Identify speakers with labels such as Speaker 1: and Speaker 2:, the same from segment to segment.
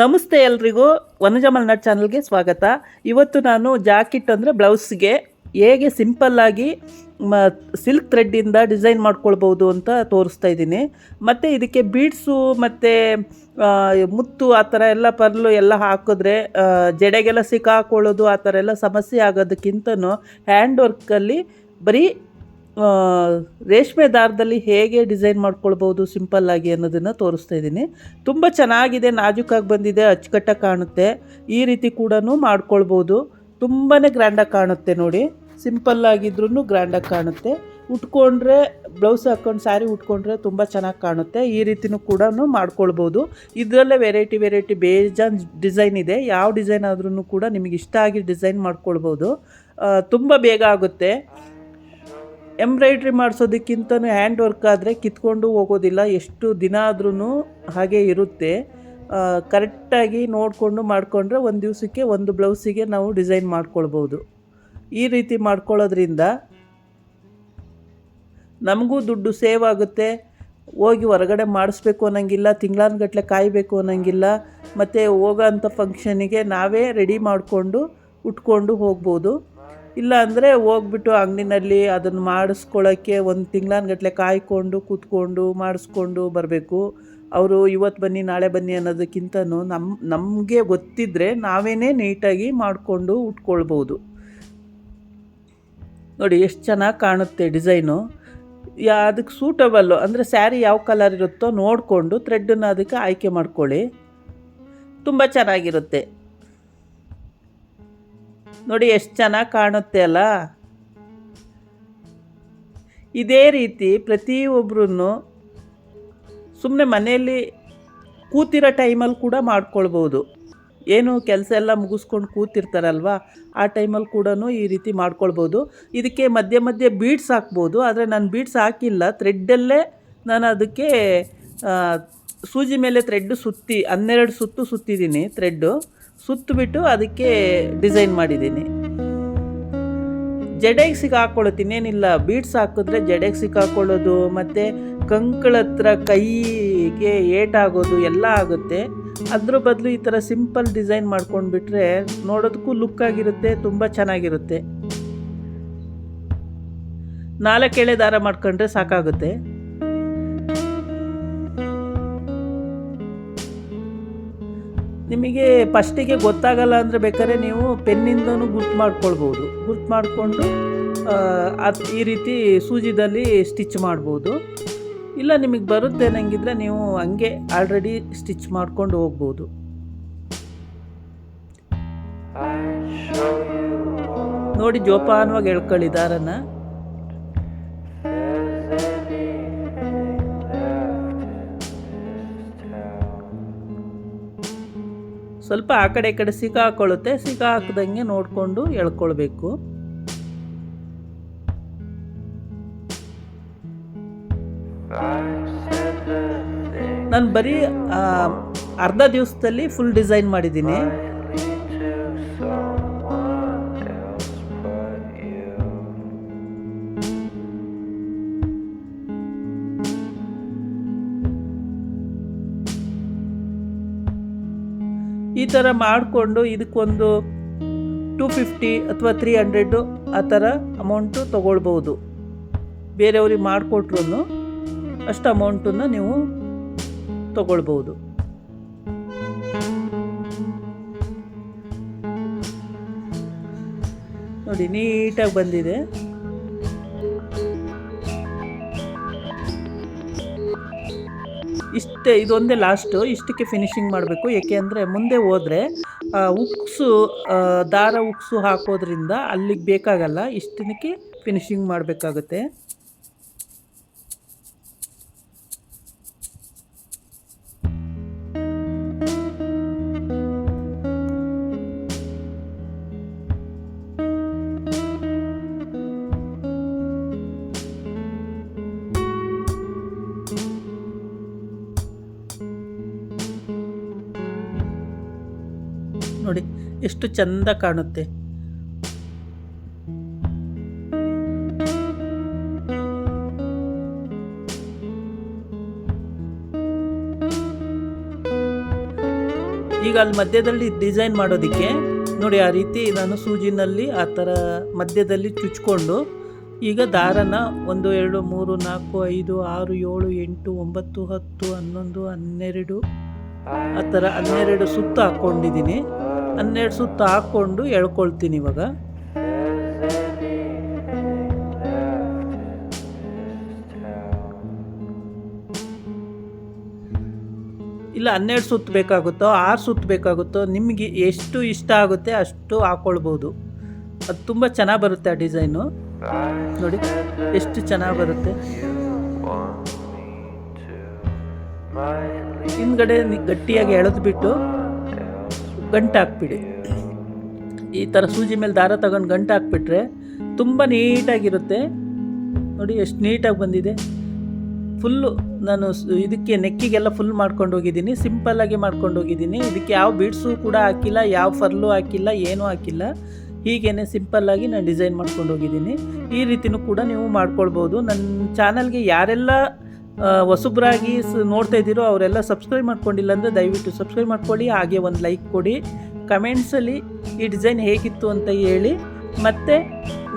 Speaker 1: ನಮಸ್ತೆ ಎಲ್ರಿಗೂ ವನಜಮಲ್ನಾಡ್ ನಟ್ ಚಾನಲ್ಗೆ ಸ್ವಾಗತ ಇವತ್ತು ನಾನು ಜಾಕೆಟ್ ಅಂದರೆ ಬ್ಲೌಸ್ಗೆ ಹೇಗೆ ಸಿಂಪಲ್ಲಾಗಿ ಮ ಸಿಲ್ಕ್ ಥ್ರೆಡ್ಡಿಂದ ಡಿಸೈನ್ ಮಾಡ್ಕೊಳ್ಬೋದು ಅಂತ ತೋರಿಸ್ತಾ ಇದ್ದೀನಿ ಮತ್ತು ಇದಕ್ಕೆ ಬೀಡ್ಸು ಮತ್ತು ಮುತ್ತು ಆ ಥರ ಎಲ್ಲ ಪರ್ಲು ಎಲ್ಲ ಹಾಕಿದ್ರೆ ಜಡೆಗೆಲ್ಲ ಸಿಕ್ಕಾಕೊಳ್ಳೋದು ಆ ಥರ ಎಲ್ಲ ಸಮಸ್ಯೆ ಆಗೋದಕ್ಕಿಂತನೂ ಹ್ಯಾಂಡ್ ವರ್ಕಲ್ಲಿ ಬರೀ ರೇಷ್ಮೆ ದಾರದಲ್ಲಿ ಹೇಗೆ ಡಿಸೈನ್ ಮಾಡ್ಕೊಳ್ಬೋದು ಸಿಂಪಲ್ಲಾಗಿ ಅನ್ನೋದನ್ನು ತೋರಿಸ್ತಾ ಇದ್ದೀನಿ ತುಂಬ ಚೆನ್ನಾಗಿದೆ ನಾಜುಕಾಗಿ ಬಂದಿದೆ ಅಚ್ಚುಕಟ್ಟಾಗಿ ಕಾಣುತ್ತೆ ಈ ರೀತಿ ಕೂಡ ಮಾಡ್ಕೊಳ್ಬೋದು ತುಂಬಾ ಗ್ರ್ಯಾಂಡಾಗಿ ಕಾಣುತ್ತೆ ನೋಡಿ ಸಿಂಪಲ್ಲಾಗಿದ್ರೂ ಗ್ರ್ಯಾಂಡಾಗಿ ಕಾಣುತ್ತೆ ಉಟ್ಕೊಂಡ್ರೆ ಬ್ಲೌಸ್ ಹಾಕ್ಕೊಂಡು ಸ್ಯಾರಿ ಉಟ್ಕೊಂಡ್ರೆ ತುಂಬ ಚೆನ್ನಾಗಿ ಕಾಣುತ್ತೆ ಈ ರೀತಿನೂ ಕೂಡ ಮಾಡ್ಕೊಳ್ಬೋದು ಇದರಲ್ಲೇ ವೆರೈಟಿ ವೆರೈಟಿ ಬೇಜಾನ್ ಡಿಸೈನ್ ಇದೆ ಯಾವ ಡಿಸೈನ್ ಆದ್ರೂ ಕೂಡ ನಿಮಗೆ ಇಷ್ಟ ಆಗಿ ಡಿಸೈನ್ ಮಾಡ್ಕೊಳ್ಬೋದು ತುಂಬ ಬೇಗ ಆಗುತ್ತೆ ಎಂಬ್ರಾಯ್ಡ್ರಿ ಮಾಡಿಸೋದಕ್ಕಿಂತ ಹ್ಯಾಂಡ್ ವರ್ಕ್ ಆದರೆ ಕಿತ್ಕೊಂಡು ಹೋಗೋದಿಲ್ಲ ಎಷ್ಟು ದಿನ ಆದ್ರೂ ಹಾಗೆ ಇರುತ್ತೆ ಕರೆಕ್ಟಾಗಿ ನೋಡಿಕೊಂಡು ಮಾಡಿಕೊಂಡ್ರೆ ಒಂದು ದಿವಸಕ್ಕೆ ಒಂದು ಬ್ಲೌಸಿಗೆ ನಾವು ಡಿಸೈನ್ ಮಾಡ್ಕೊಳ್ಬೋದು ಈ ರೀತಿ ಮಾಡ್ಕೊಳ್ಳೋದ್ರಿಂದ ನಮಗೂ ದುಡ್ಡು ಸೇವ್ ಆಗುತ್ತೆ ಹೋಗಿ ಹೊರಗಡೆ ಮಾಡಿಸ್ಬೇಕು ಅನ್ನೋಂಗಿಲ್ಲ ತಿಂಗಳಾನುಗಟ್ಲೆ ಕಾಯಬೇಕು ಅನ್ನೋಂಗಿಲ್ಲ ಮತ್ತು ಹೋಗೋ ಅಂಥ ಫಂಕ್ಷನಿಗೆ ನಾವೇ ರೆಡಿ ಮಾಡಿಕೊಂಡು ಉಟ್ಕೊಂಡು ಹೋಗ್ಬೋದು ಇಲ್ಲ ಅಂದರೆ ಹೋಗ್ಬಿಟ್ಟು ಅಂಗಡಿನಲ್ಲಿ ಅದನ್ನು ಮಾಡಿಸ್ಕೊಳ್ಳೋಕ್ಕೆ ಒಂದು ಗಟ್ಟಲೆ ಕಾಯ್ಕೊಂಡು ಕೂತ್ಕೊಂಡು ಮಾಡಿಸ್ಕೊಂಡು ಬರಬೇಕು ಅವರು ಇವತ್ತು ಬನ್ನಿ ನಾಳೆ ಬನ್ನಿ ಅನ್ನೋದಕ್ಕಿಂತ ನಮ್ಮ ನಮಗೆ ಗೊತ್ತಿದ್ದರೆ ನಾವೇನೇ ನೀಟಾಗಿ ಮಾಡಿಕೊಂಡು ಉಟ್ಕೊಳ್ಬೋದು ನೋಡಿ ಎಷ್ಟು ಚೆನ್ನಾಗಿ ಕಾಣುತ್ತೆ ಡಿಸೈನು ಯಾ ಅದಕ್ಕೆ ಸೂಟಬಲ್ಲು ಅಂದರೆ ಸ್ಯಾರಿ ಯಾವ ಕಲರ್ ಇರುತ್ತೋ ನೋಡಿಕೊಂಡು ಥ್ರೆಡ್ಡನ್ನು ಅದಕ್ಕೆ ಆಯ್ಕೆ ಮಾಡ್ಕೊಳ್ಳಿ ತುಂಬ ಚೆನ್ನಾಗಿರುತ್ತೆ ನೋಡಿ ಎಷ್ಟು ಚೆನ್ನಾಗಿ ಕಾಣುತ್ತೆ ಅಲ್ಲ ಇದೇ ರೀತಿ ಪ್ರತಿಯೊಬ್ಬರೂ ಸುಮ್ಮನೆ ಮನೆಯಲ್ಲಿ ಕೂತಿರೋ ಟೈಮಲ್ಲಿ ಕೂಡ ಮಾಡ್ಕೊಳ್ಬೋದು ಏನು ಕೆಲಸ ಎಲ್ಲ ಮುಗಿಸ್ಕೊಂಡು ಕೂತಿರ್ತಾರಲ್ವ ಆ ಟೈಮಲ್ಲಿ ಕೂಡ ಈ ರೀತಿ ಮಾಡ್ಕೊಳ್ಬೋದು ಇದಕ್ಕೆ ಮಧ್ಯೆ ಮಧ್ಯೆ ಬೀಡ್ಸ್ ಹಾಕ್ಬೋದು ಆದರೆ ನಾನು ಬೀಡ್ಸ್ ಹಾಕಿಲ್ಲ ಥ್ರೆಡ್ಡಲ್ಲೇ ನಾನು ಅದಕ್ಕೆ ಸೂಜಿ ಮೇಲೆ ಥ್ರೆಡ್ಡು ಸುತ್ತಿ ಹನ್ನೆರಡು ಸುತ್ತು ಸುತ್ತಿದ್ದೀನಿ ಥ್ರೆಡ್ಡು ಸುತ್ತಬಿಟ್ಟು ಅದಕ್ಕೆ ಡಿಸೈನ್ ಮಾಡಿದ್ದೀನಿ ಜಡೆಕ್ಸಿಗೆ ಹಾಕ್ಕೊಳ್ಳುತ್ತೆ ಏನಿಲ್ಲ ಬೀಡ್ಸ್ ಹಾಕಿದ್ರೆ ಜಡೆಗೆ ಹಾಕ್ಕೊಳ್ಳೋದು ಮತ್ತು ಕಂಕಳ ಹತ್ರ ಕೈಗೆ ಏಟಾಗೋದು ಎಲ್ಲ ಆಗುತ್ತೆ ಅದ್ರ ಬದಲು ಈ ಥರ ಸಿಂಪಲ್ ಡಿಸೈನ್ ಮಾಡ್ಕೊಂಡ್ಬಿಟ್ರೆ ನೋಡೋದಕ್ಕೂ ಲುಕ್ ಆಗಿರುತ್ತೆ ತುಂಬ ಚೆನ್ನಾಗಿರುತ್ತೆ ನಾಲ್ಕು ಎಳೆ ದಾರ ಮಾಡ್ಕೊಂಡ್ರೆ ಸಾಕಾಗುತ್ತೆ ನಿಮಗೆ ಫಸ್ಟಿಗೆ ಗೊತ್ತಾಗಲ್ಲ ಅಂದರೆ ಬೇಕಾದ್ರೆ ನೀವು ಪೆನ್ನಿಂದನೂ ಗುರ್ತು ಮಾಡ್ಕೊಳ್ಬೋದು ಗುರ್ತು ಮಾಡಿಕೊಂಡು ಅದು ಈ ರೀತಿ ಸೂಜಿದಲ್ಲಿ ಸ್ಟಿಚ್ ಮಾಡ್ಬೋದು ಇಲ್ಲ ನಿಮಗೆ ಬರುತ್ತೆ ನನಗಿದ್ರೆ ನೀವು ಹಂಗೆ ಆಲ್ರೆಡಿ ಸ್ಟಿಚ್ ಮಾಡ್ಕೊಂಡು ಹೋಗ್ಬೋದು ನೋಡಿ ಜೋಪಾನವಾಗಿ ಎಳ್ಕೊಳ್ಳಿ ಸ್ವಲ್ಪ ಆ ಕಡೆ ಈ ಕಡೆ ಸಿಕ್ಕ ಹಾಕೊಳ್ಳುತ್ತೆ ಸಿಕ್ಕ ಹಾಕ್ದಂಗೆ ನೋಡಿಕೊಂಡು ಎಳ್ಕೊಳ್ಬೇಕು ನಾನು ಬರೀ ಅರ್ಧ ದಿವಸದಲ್ಲಿ ಫುಲ್ ಡಿಸೈನ್ ಮಾಡಿದ್ದೀನಿ ಈ ಥರ ಮಾಡಿಕೊಂಡು ಇದಕ್ಕೊಂದು ಟೂ ಫಿಫ್ಟಿ ಅಥವಾ ತ್ರೀ ಹಂಡ್ರೆಡು ಆ ಥರ ಅಮೌಂಟು ತೊಗೊಳ್ಬೋದು ಬೇರೆಯವ್ರಿಗೆ ಮಾಡಿಕೊಟ್ರೂ ಅಷ್ಟು ಅಮೌಂಟನ್ನು ನೀವು ತೊಗೊಳ್ಬೋದು ನೋಡಿ ನೀಟಾಗಿ ಬಂದಿದೆ ಇಷ್ಟೇ ಇದೊಂದೇ ಲಾಸ್ಟು ಇಷ್ಟಕ್ಕೆ ಫಿನಿಶಿಂಗ್ ಮಾಡಬೇಕು ಏಕೆ ಅಂದರೆ ಮುಂದೆ ಹೋದರೆ ಉಕ್ಸು ದಾರ ಉಕ್ಸು ಹಾಕೋದ್ರಿಂದ ಅಲ್ಲಿಗೆ ಬೇಕಾಗಲ್ಲ ಇಷ್ಟಕ್ಕೆ ಫಿನಿಶಿಂಗ್ ಮಾಡಬೇಕಾಗುತ್ತೆ ನೋಡಿ ಎಷ್ಟು ಚಂದ ಕಾಣುತ್ತೆ ಈಗ ಅಲ್ಲಿ ಮಧ್ಯದಲ್ಲಿ ಡಿಸೈನ್ ಮಾಡೋದಕ್ಕೆ ನೋಡಿ ಆ ರೀತಿ ನಾನು ಸೂಜಿನಲ್ಲಿ ಆ ಥರ ಮಧ್ಯದಲ್ಲಿ ಚುಚ್ಕೊಂಡು ಈಗ ದಾರನ ಒಂದು ಎರಡು ಮೂರು ನಾಲ್ಕು ಐದು ಆರು ಏಳು ಎಂಟು ಒಂಬತ್ತು ಹತ್ತು ಹನ್ನೊಂದು ಹನ್ನೆರಡು ಆ ಥರ ಹನ್ನೆರಡು ಸುತ್ತ ಹಾಕ್ಕೊಂಡಿದ್ದೀನಿ ಹನ್ನೆರಡು ಸುತ್ತು ಹಾಕ್ಕೊಂಡು ಎಳ್ಕೊಳ್ತೀನಿ ಇವಾಗ ಇಲ್ಲ ಹನ್ನೆರಡು ಸುತ್ತು ಬೇಕಾಗುತ್ತೋ ಆರು ಸುತ್ತು ಬೇಕಾಗುತ್ತೋ ನಿಮಗೆ ಎಷ್ಟು ಇಷ್ಟ ಆಗುತ್ತೆ ಅಷ್ಟು ಹಾಕ್ಕೊಳ್ಬೋದು ಅದು ತುಂಬ ಚೆನ್ನಾಗಿ ಬರುತ್ತೆ ಆ ಡಿಸೈನು ನೋಡಿ ಎಷ್ಟು ಚೆನ್ನಾಗಿ ಬರುತ್ತೆ ಹಿಂದ್ಗಡೆ ಗಟ್ಟಿಯಾಗಿ ಬಿಟ್ಟು ಗಂಟು ಹಾಕ್ಬಿಡಿ ಈ ಥರ ಸೂಜಿ ಮೇಲೆ ದಾರ ತಗೊಂಡು ಗಂಟು ಹಾಕ್ಬಿಟ್ರೆ ತುಂಬ ನೀಟಾಗಿರುತ್ತೆ ನೋಡಿ ಎಷ್ಟು ನೀಟಾಗಿ ಬಂದಿದೆ ಫುಲ್ಲು ನಾನು ಇದಕ್ಕೆ ನೆಕ್ಕಿಗೆಲ್ಲ ಫುಲ್ ಮಾಡ್ಕೊಂಡು ಹೋಗಿದ್ದೀನಿ ಸಿಂಪಲ್ಲಾಗಿ ಮಾಡ್ಕೊಂಡು ಹೋಗಿದ್ದೀನಿ ಇದಕ್ಕೆ ಯಾವ ಬೀಡ್ಸು ಕೂಡ ಹಾಕಿಲ್ಲ ಯಾವ ಫರ್ಲು ಹಾಕಿಲ್ಲ ಏನೂ ಹಾಕಿಲ್ಲ ಹೀಗೇ ಸಿಂಪಲ್ಲಾಗಿ ನಾನು ಡಿಸೈನ್ ಮಾಡ್ಕೊಂಡು ಹೋಗಿದ್ದೀನಿ ಈ ರೀತಿಯೂ ಕೂಡ ನೀವು ಮಾಡ್ಕೊಳ್ಬೋದು ನನ್ನ ಚಾನಲ್ಗೆ ಯಾರೆಲ್ಲ ಹೊಸಬ್ರಾಗಿ ನೋಡ್ತಾ ಇದ್ದೀರೋ ಅವರೆಲ್ಲ ಸಬ್ಸ್ಕ್ರೈಬ್ ಮಾಡ್ಕೊಂಡಿಲ್ಲ ಅಂದರೆ ದಯವಿಟ್ಟು ಸಬ್ಸ್ಕ್ರೈಬ್ ಮಾಡ್ಕೊಳ್ಳಿ ಹಾಗೆ ಒಂದು ಲೈಕ್ ಕೊಡಿ ಕಮೆಂಟ್ಸಲ್ಲಿ ಈ ಡಿಸೈನ್ ಹೇಗಿತ್ತು ಅಂತ ಹೇಳಿ ಮತ್ತು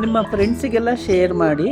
Speaker 1: ನಿಮ್ಮ ಫ್ರೆಂಡ್ಸಿಗೆಲ್ಲ ಶೇರ್ ಮಾಡಿ